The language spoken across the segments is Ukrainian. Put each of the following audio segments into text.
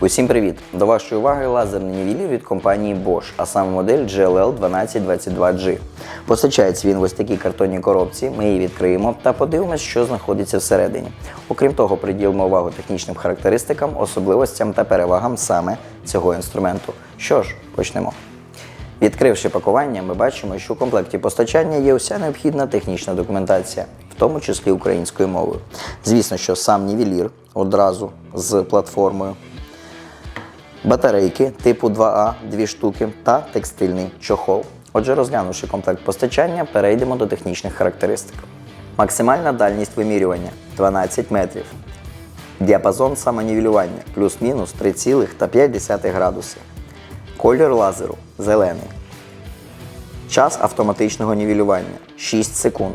Усім привіт! До вашої уваги лазерний нівелір від компанії Bosch, а саме модель GLL 1222G. Постачається він в ось такій картонній коробці. Ми її відкриємо та подивимося, що знаходиться всередині. Окрім того, приділимо увагу технічним характеристикам, особливостям та перевагам саме цього інструменту. Що ж, почнемо. Відкривши пакування, ми бачимо, що у комплекті постачання є уся необхідна технічна документація, в тому числі українською мовою. Звісно, що сам нівелір одразу з платформою, батарейки типу 2А, дві штуки та текстильний чохол. Отже, розглянувши комплект постачання, перейдемо до технічних характеристик. Максимальна дальність вимірювання 12 метрів. Діапазон самонівелювання плюс-мінус 3,5 градуси. Колір лазеру зелений. Час автоматичного нівелювання 6 секунд.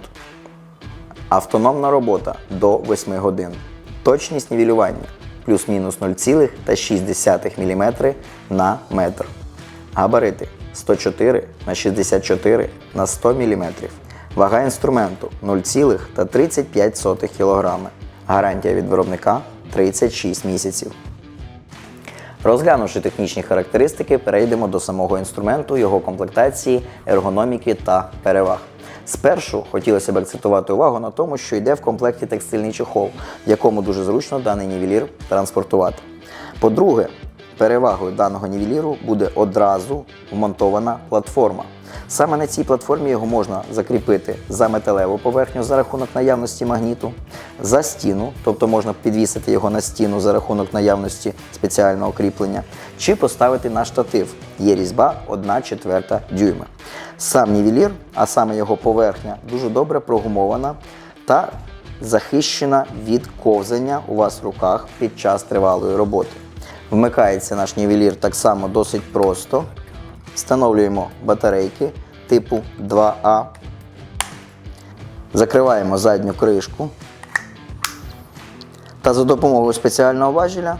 Автономна робота до 8 годин. Точність нівелювання плюс-мінус 0,6 мм на метр. Габарити 104 на 64 на 100 мм. Вага інструменту 0,35 кг. Гарантія від виробника 36 місяців. Розглянувши технічні характеристики, перейдемо до самого інструменту, його комплектації, ергономіки та переваг. Спершу хотілося б акцентувати увагу на тому, що йде в комплекті текстильний чохол, в якому дуже зручно даний нівелір транспортувати. По-друге, перевагою даного нівеліру буде одразу вмонтована платформа. Саме на цій платформі його можна закріпити за металеву поверхню за рахунок наявності магніту, за стіну, тобто можна підвісити його на стіну за рахунок наявності спеціального кріплення, чи поставити на штатив. Є різьба 1 четверта дюйма. Сам нівелір, а саме його поверхня, дуже добре прогумована та захищена від ковзання у вас в руках під час тривалої роботи. Вмикається наш нівелір так само досить просто. Встановлюємо батарейки типу 2А. Закриваємо задню кришку. Та за допомогою спеціального важеля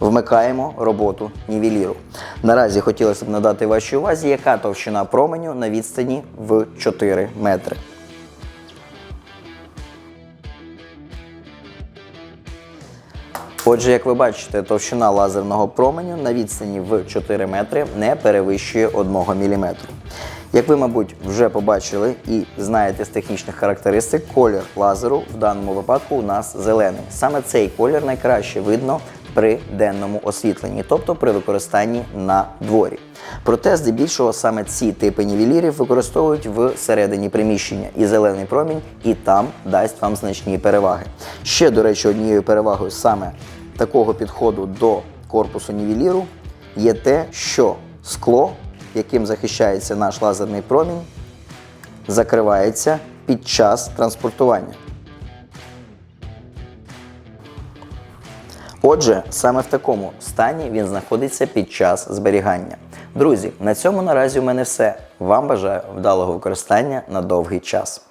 вмикаємо роботу нівеліру. Наразі хотілося б надати вашій увазі, яка товщина променю на відстані в 4 метри. Отже, як ви бачите, товщина лазерного променю на відстані в 4 метри не перевищує 1 мм. Як ви, мабуть, вже побачили і знаєте з технічних характеристик, колір лазеру в даному випадку у нас зелений. Саме цей колір найкраще видно при денному освітленні, тобто при використанні на дворі. Проте, здебільшого, саме ці типи нівелірів використовують всередині приміщення, і зелений промінь і там дасть вам значні переваги. Ще, до речі, однією перевагою саме такого підходу до корпусу нівеліру є те, що скло, яким захищається наш лазерний промінь, закривається під час транспортування. Отже, саме в такому стані він знаходиться під час зберігання. Друзі, на цьому наразі у мене все. Вам бажаю вдалого використання на довгий час.